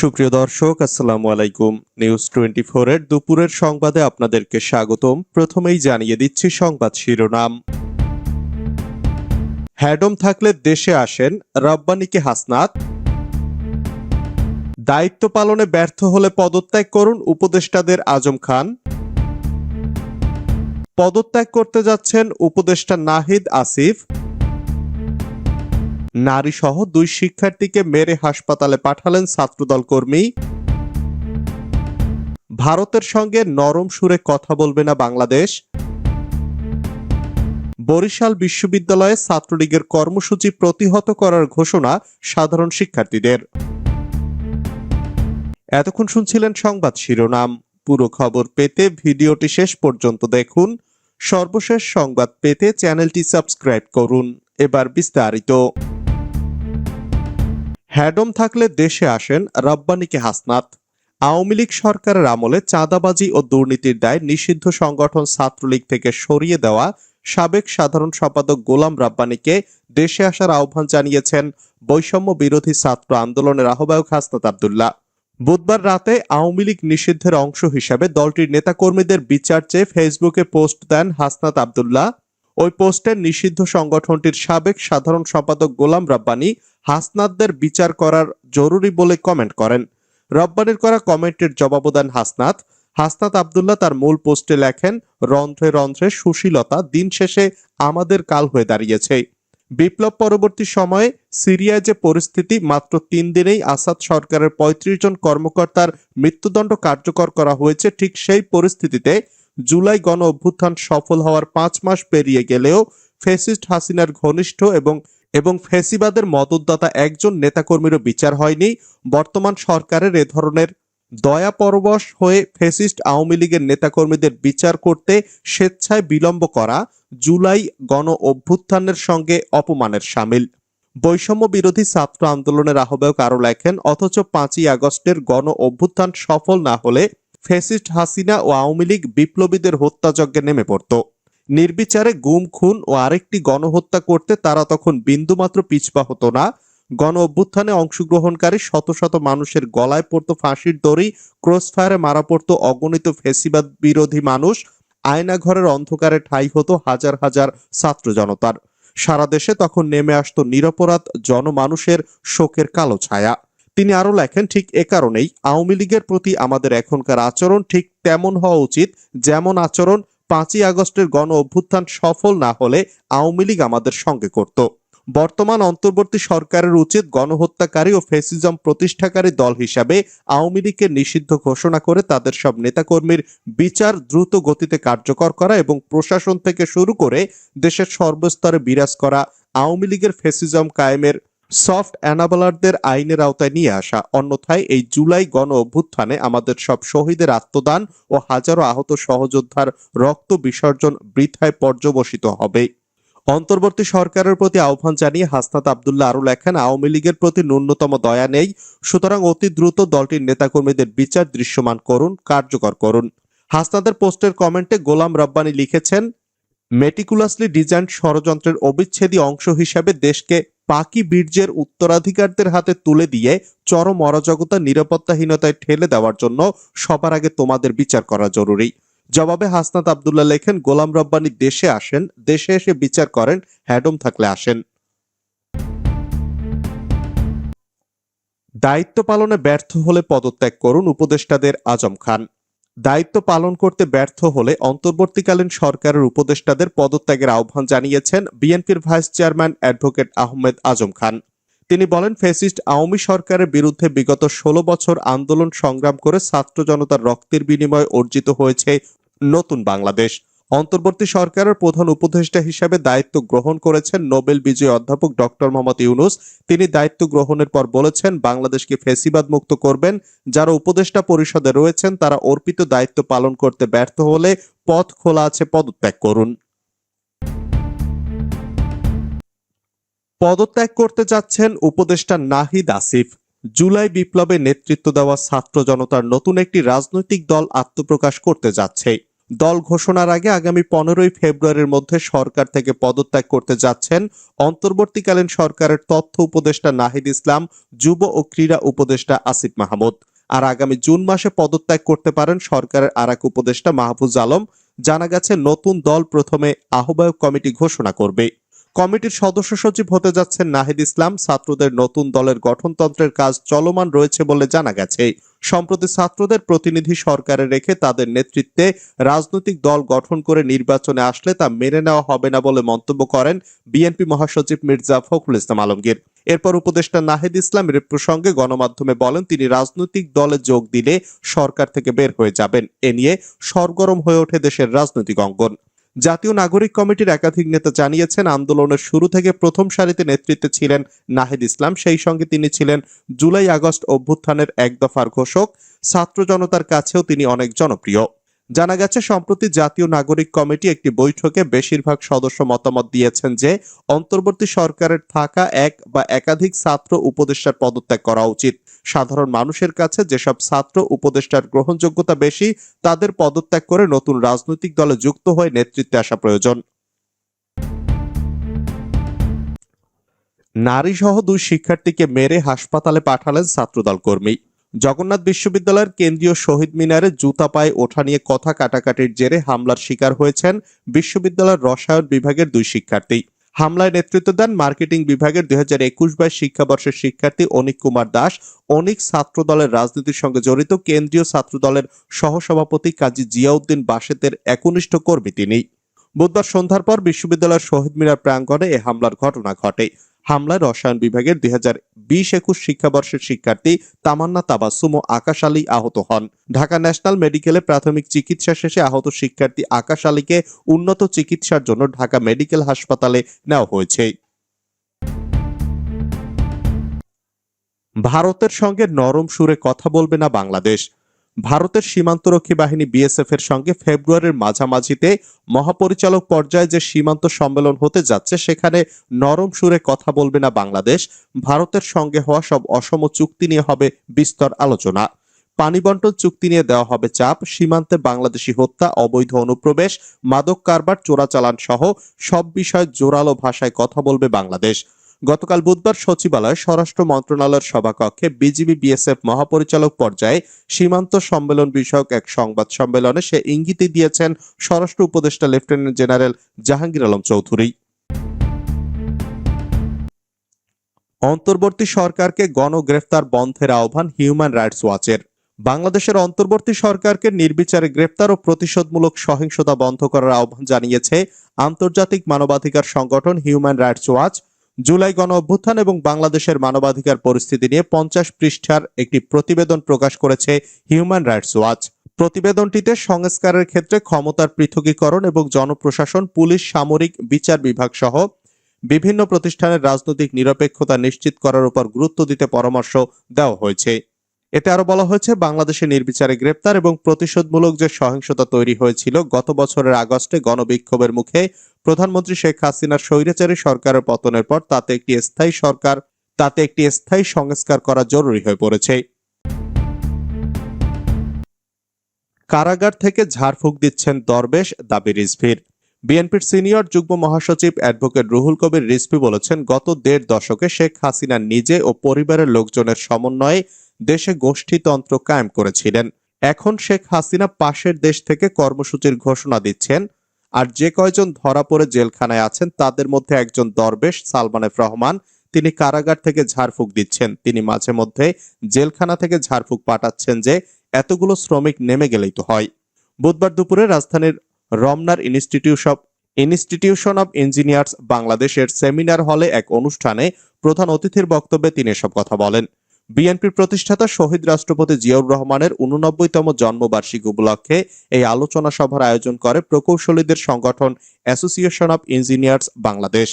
সুপ্রিয় দর্শক, আসসালামু আলাইকুম। নিউজ টোয়েন্টি এর দুপুরের সংবাদে আপনাদেরকে স্বাগতম। প্রথমেই জানিয়ে দিচ্ছি সংবাদ শিরোনাম। হ্যাডম থাকলে দেশে আসেন রব্বানিকে হাসনাত। দায়িত্ব পালনে ব্যর্থ হলে পদত্যাগ করুন উপদেষ্টাদের আজম খান। পদত্যাগ করতে যাচ্ছেন উপদেষ্টা নাহিদ আসিফ। নারী সহ দুই শিক্ষার্থীকে মেরে হাসপাতালে পাঠালেন ছাত্রদল কর্মী। ভারতের সঙ্গে নরম সুরে কথা বলবে না বাংলাদেশ। বরিশাল বিশ্ববিদ্যালয়ে ছাত্রলীগের কর্মসূচি প্রতিহত করার ঘোষণা সাধারণ শিক্ষার্থীদের। এতক্ষণ শুনছিলেন সংবাদ শিরোনাম। পুরো খবর পেতে ভিডিওটি শেষ পর্যন্ত দেখুন। সর্বশেষ সংবাদ পেতে চ্যানেলটি সাবস্ক্রাইব করুন। এবার বিস্তারিত। হ্যাডম থাকলে দেশে আসেন রব্বানিকে হাসনাত। আওয়ামী লীগ সরকারের আমলে চাঁদাবাজি ও দুর্নীতির দায় নিষিদ্ধ সংগঠন ছাত্রলীগ থেকে সরিয়ে দেওয়া সাবেক সাধারণ সম্পাদক গোলাম রাব্বানিকে দেশে আসার আহ্বান জানিয়েছেন বৈষম্য বিরোধী ছাত্র আন্দোলনের আহ্বায়ক হাসনাত আবদুল্লাহ। বুধবার রাতে আওয়ামী লীগ নিষিদ্ধের অংশ হিসাবে দলটির নেতাকর্মীদের বিচার চেয়ে ফেসবুকে পোস্ট দেন হাসনাত আবদুল্লাহ। ওই পোস্টে নিষিদ্ধ সংগঠনটির সাবেক সাধারণ সম্পাদক গোলাম রাব্বানি হাসনাতদের বিচার করার জরুরি বলে কমেন্ট করেন। রব্বানির করা কমেন্টের জবাবও দেন হাসনাত। হাসনাত আবদুল্লাহ তার মূল পোস্টে লেখেন, রন্ধ্রে রন্ধ্রে সুশীলতা দিন শেষে আমাদের কাল হয়ে দাঁড়িয়েছে। বিপ্লব পরবর্তী সময়ে সিরিয়ায় যে পরিস্থিতি, মাত্র তিন দিনেই আসাদ সরকারের ৩৫ জন কর্মকর্তার মৃত্যুদণ্ড কার্যকর করা হয়েছে, ঠিক সেই পরিস্থিতিতে জুলাই গণ অভ্যুত্থান সফল হওয়ার পাঁচ মাস পেরিয়ে গেলেও ফেসিস্ট হাসিনার ঘনিষ্ঠ এবং এবং ফেসিবাদের মদতদাতা একজন নেতাকর্মীরও বিচার হয়নি। বর্তমান সরকারের এ ধরনের দয়া পরবশ হয়ে ফেসিস্ট আওয়ামী লীগের নেতাকর্মীদের বিচার করতে স্বেচ্ছায় বিলম্ব করা জুলাই গণ অভ্যুত্থানের সঙ্গে অপমানের সামিল। বৈষম্য বিরোধী ছাত্র আন্দোলনের আহ্বায়ক আরও লেখেন, অথচ পাঁচই আগস্টের গণ অভ্যুত্থান সফল না হলে ফেসিস্ট হাসিনা ও আওয়ামী লীগ বিপ্লবীদের হত্যাযজ্ঞে নেমে পড়ত। নির্বিচারে গুম, খুন ও আরেকটি গণহত্যা করতে তারা তখন বিন্দুমাত্র পিছপা হতো না। গণ অভ্যুত্থানে অংশগ্রহণকারী শত শত মানুষের গলায় পড়তো ফাঁসির দড়ি, ক্রসফায়ারে মারা পড়তো অগণিত ফেসিবাদ বিরোধী মানুষ, আয়নাঘরের অন্ধকারে ঠাই হতো হাজার হাজার ছাত্র জনতার। সারা দেশে তখন নেমে আসতো নিরপরাধ জনমানুষের শোকের কালো ছায়া। তিনি আরও লেখেন, ঠিক এ কারণেই আওয়ামী লীগের প্রতি আমাদের এখনকার আচরণ ঠিক তেমন হওয়া উচিত যেমন আচরণ পাঁচই আগস্টের গণ অভ্যুত্থান সফল না হলে আওয়ামী লীগ আমাদের সঙ্গে করত। বর্তমান অন্তর্বর্তী সরকারের উচিত গণহত্যাকারী ও ফেসিজম প্রতিষ্ঠাকারী দল হিসাবে আওয়ামী লীগকে নিষিদ্ধ ঘোষণা করে তাদের সব নেতাকর্মীর বিচার দ্রুত গতিতে কার্যকর করা এবং প্রশাসন থেকে শুরু করে দেশের সর্বস্তরে বিরাজ করা আওয়ামী লীগের ফেসিজম কায়েমের সফট অ্যানাবলারদের আইনের আওতায় নিয়ে আসা। অন্যথায় এই জুলাই গণ অভ্যুত্থানে আমাদের সব শহীদের আত্মদান ও হাজারো আহত সহযোদ্ধার রক্ত বিসর্জন বৃথায় পর্যবসিত হবে। অন্তর্বর্তী সরকারের প্রতি আহ্বান জানিয়ে হাসনাত আবদুল্লাহ আরও লেখেন, আওয়ামী লীগের প্রতি ন্যূনতম দয়া নেই, সুতরাং অতি দ্রুত দলটির নেতাকর্মীদের বিচার দৃশ্যমান করুন, কার্যকর করুন। হাসনাদের পোস্টের কমেন্টে গোলাম রব্বানি লিখেছেন, মেটিকুলাসলি ডিজাইন ষড়যন্ত্রের অবিচ্ছেদী অংশ হিসাবে দেশকে পাকি বীর্যের উত্তরাধিকারদের হাতে তুলে দিয়ে চরম অরাজকতা, নিরাপত্তাহীনতায় ঠেলে দেওয়ার জন্য সবার আগে তোমাদের বিচার করা জরুরি। জবাবে হাসনাত আবদুল্লাহ লেখেন, গোলাম রব্বানি দেশে আসেন, দেশে এসে বিচার করেন হ্যাডম থাকলে আসেন। দায়িত্ব পালনে ব্যর্থ হলে পদত্যাগ করুন উপদেষ্টাদের আজম খান। দায়িত্ব পালন করতে ব্যর্থ হলে অন্তর্বর্তীকালীন সরকারের উপদেষ্টাদের পদত্যাগের আহ্বান জানিয়েছেন বিএনপির vice chairman advocate Ahmed Azam Khan. তিনি বলেন ফেসিস্ট আওয়ামী সরকারের বিরুদ্ধে বিগত ষোলো বছর আন্দোলন সংগ্রাম করে ছাত্র জনতার রক্তের বিনিময়ে অর্জিত হয়েছে নতুন বাংলাদেশ। অন্তর্বর্তী সরকারের প্রধান উপদেষ্টা হিসেবে দায়িত্ব গ্রহণ করেছেন নোবেল বিজয়ী অধ্যাপক ডক্টর মোহাম্মদ ইউনুস। তিনি দায়িত্ব গ্রহণের পর বলেছেন, বাংলাদেশকে ফেসিবাদ মুক্ত করবেন। যারা উপদেষ্টা পরিষদে রয়েছেন, তারা অর্পিত দায়িত্ব পালন করতে ব্যর্থ হলে পথ খোলা আছে, পদত্যাগ করুন। পদত্যাগ করতে যাচ্ছেন উপদেষ্টা নাহিদ আসিফ। জুলাই বিপ্লবে নেতৃত্ব দেওয়া ছাত্র জনতার নতুন একটি রাজনৈতিক দল আত্মপ্রকাশ করতে যাচ্ছে। দল ঘোষণার আগে আগামী পনেরোই ফেব্রুয়ারির মধ্যে সরকার থেকে পদত্যাগ করতে যাচ্ছেন অন্তর্বর্তীকালীন সরকারের তথ্য উপদেষ্টা নাহিদ ইসলাম, যুব ও ক্রীড়া উপদেষ্টা আসিফ মাহমুদ। আর আগামী জুন মাসে পদত্যাগ করতে পারেন সরকারের আর এক উপদেষ্টা মাহফুজ আলম। জানা গেছে, নতুন দল প্রথমে আহ্বায়ক কমিটি ঘোষণা করবে। কমিটির সদস্য সচিব হতে যাচ্ছেন নাহিদ ইসলাম। ছাত্রদের নতুন দলের গঠনতন্ত্রের কাজ চলমান রয়েছে বলে জানা গেছে। সম্প্রতি ছাত্রদের প্রতিনিধি সরকারে রেখে তাদের নেতৃত্বে রাজনৈতিক দল গঠন করে নির্বাচনে আসলে তা মেনে নেওয়া হবে না বলে মন্তব্য করেন বিএনপি মহাসচিব মির্জা ফখরুল ইসলাম আলমগীর। এরপর উপদেষ্টা নাহিদ ইসলাম এর প্রসঙ্গে গণমাধ্যমে বলেন, তিনি রাজনৈতিক দলে যোগ দিলে সরকার থেকে বের হয়ে যাবেন। এ নিয়ে সরগরম হয়ে ওঠে দেশের রাজনৈতিক অঙ্গন। জাতীয় নাগরিক কমিটির একাধিক নেতা জানিয়েছেন, আন্দোলনের শুরু থেকে প্রথম সারিতে নেতৃত্বে ছিলেন নাহিদ ইসলাম। সেই সঙ্গে তিনি ছিলেন জুলাই আগস্ট অভ্যুত্থানের এক দফার ঘোষক। ছাত্র জনতার কাছেও তিনি অনেক জনপ্রিয়। জানা গেছে, সম্প্রতি জাতীয় নাগরিক কমিটি একটি বৈঠকে বেশিরভাগ সদস্য মতামত দিয়েছেন যে, অন্তর্বর্তী সরকারের থাকা এক বা একাধিক ছাত্র উপদেষ্টার পদত্যাগ করা উচিত। সাধারণ মানুষের কাছে যেসব ছাত্র, উপদেষ্টার গ্রহণযোগ্যতা বেশি, তাদের পদত্যাগ করে নতুন রাজনৈতিক দলে যুক্ত হয়ে নেতৃত্বে আসা প্রয়োজন। নারী সহ দুই শিক্ষার্থীকে মেরে হাসপাতালে পাঠালেন ছাত্রদল কর্মী। জগন্নাথ বিশ্ববিদ্যালয়ের কেন্দ্রীয় শহীদ মিনারে জুতা পায়ে ওঠা নিয়ে কথা কাটাকাটির জেরে হামলার শিকার হয়েছেন বিশ্ববিদ্যালয়ের রসায়ন বিভাগের দুই শিক্ষার্থী। হামলায় নেতৃত্ব দেন মার্কেটিং বিভাগের দুই হাজার একুশ বাইশ শিক্ষাবর্ষের শিক্ষার্থী অনিক কুমার দাস। অনিক ছাত্র দলের রাজনীতির সঙ্গে জড়িত কেন্দ্রীয় ছাত্র দলের সহসভাপতি কাজী জিয়াউদ্দিন বাসেতের একনিষ্ঠ কর্মী তিনি। বুধবার সন্ধ্যার পর বিশ্ববিদ্যালয়ের শহীদ মিনার প্রাঙ্গণে এ হামলার ঘটনা ঘটে। হামলায় রসায়ন বিভাগের দুই হাজার বিশ একুশ শিক্ষাবর্ষের শিক্ষার্থী তামান্না তাবাসুম ও আকাশ আলী আহত হন। ঢাকা ন্যাশনাল মেডিকেলে প্রাথমিক চিকিৎসা শেষে আহত শিক্ষার্থী আকাশ আলীকে উন্নত চিকিৎসার জন্য ঢাকা মেডিকেল হাসপাতালে নেওয়া হয়েছে। ভারতের সঙ্গে নরম সুরে কথা বলবে না বাংলাদেশ। ভারতের সীমান্তরক্ষী বাহিনী বিএসএফ এর সঙ্গে ফেব্রুয়ারির মাঝামাঝিতে মহাপরিচালক পর্যায়ে যে সীমান্ত সম্মেলন হতে যাচ্ছে, সেখানে নরম সুরে কথা বলবে না বাংলাদেশ। ভারতের সঙ্গে হওয়া সব অসম চুক্তি নিয়ে হবে বিস্তর আলোচনা। পানি বন্টন চুক্তি নিয়ে দেওয়া হবে চাপ। সীমান্তে বাংলাদেশি হত্যা, অবৈধ অনুপ্রবেশ, মাদক কারবার, চোরাচালান সহ সব বিষয়ে জোরালো ভাষায় কথা বলবে বাংলাদেশ। গতকাল বুধবার সচিবালয়ে স্বরাষ্ট্র মন্ত্রণালয়ের সভাকক্ষে বিজিবি বিএসএফ মহাপরিচালক পর্যায়ে সীমান্ত সম্মেলন বিষয়ক এক সংবাদ সম্মেলনে সে ইঙ্গিতই দিয়েছেন স্বরাষ্ট্র উপদেষ্টা লেফটেন্যান্ট জেনারেল জাহাঙ্গীর আলম চৌধুরী। অন্তর্বর্তী সরকারকে গণগ্রেফতার বন্ধের আহ্বান হিউম্যান রাইটস ওয়াচের। বাংলাদেশের অন্তর্বর্তী সরকারকে নির্বিচারে গ্রেপ্তার ও প্রতিশোধমূলক সহিংসতা বন্ধ করার আহ্বান জানিয়েছে আন্তর্জাতিক মানবাধিকার সংগঠন হিউম্যান রাইটস ওয়াচ জুলাই গণ অভ্যুত্থান এবং বাংলাদেশের মানবাধিকার পরিস্থিতি নিয়ে পঞ্চাশ পৃষ্ঠার একটি প্রতিবেদন প্রকাশ করেছে হিউম্যান রাইটস ওয়াচ। প্রতিবেদনটিতে সংস্কারের ক্ষেত্রে ক্ষমতার পৃথকীকরণ এবং জনপ্রশাসন, পুলিশ, সামরিক, বিচার বিভাগ সহ বিভিন্ন প্রতিষ্ঠানের রাজনৈতিক নিরপেক্ষতা নিশ্চিত করার উপর গুরুত্ব দিতে পরামর্শ দেওয়া হয়েছে। এতে আরও বলা হয়েছে বাংলাদেশে নির্বিচারে গ্রেপ্তার এবং প্রতিশোধমূলক যে সহিংসতা তৈরি হয়েছিল গত বছরের আগস্টে গণবিক্ষোভের মুখে প্রধানমন্ত্রী শেখ হাসিনার স্বৈরাচারী সরকারের পতনের পর তাতে একটি স্থায়ী সরকার, তাতে একটি স্থায়ী সংস্কার করা জরুরি হয়ে পড়েছে। কারাগার থেকে ঝাড়ফুঁক দিচ্ছেন দরবেশ দাবি রিজভির। বিএনপির সিনিয়র যুগ্ম মহাসচিব অ্যাডভোকেট রুহুল কবির রিজভি বলেছেন, গত দেড় দশকে শেখ হাসিনা নিজে ও পরিবারের লোকজনের সমন্বয়ে দেশে গোষ্ঠীতন্ত্র কায়েম করেছিলেন। এখন শেখ হাসিনা পাশের দেশ থেকে কর্মসূচির ঘোষণা দিচ্ছেন আর যে কয়জন ধরা পড়ে জেলখানায় আছেন তাদের মধ্যে একজন দরবেশ সালমান এফ রহমান, তিনি কারাগার থেকে ঝাড়ফুঁক দিচ্ছেন। তিনি মাঝে মধ্যে জেলখানা থেকে ঝাড়ফুঁক পাঠাচ্ছেন যে এতগুলো শ্রমিক নেমে গেলেই তো হয়। বুধবার দুপুরে রাজধানীর রমনার institute of institution of engineers বাংলাদেশের সেমিনার হলে এক অনুষ্ঠানে প্রধান অতিথির বক্তব্যে তিনি এসব কথা বলেন। বিএনপির প্রতিষ্ঠাতা শহীদ রাষ্ট্রপতি জিয়াউর রহমানের উননব্বইতম জন্মবার্ষিকী উপলক্ষে এই আলোচনা সভার আয়োজন করে প্রকৌশলীদের সংগঠন অ্যাসোসিয়েশন অব ইঞ্জিনিয়ার্স বাংলাদেশ।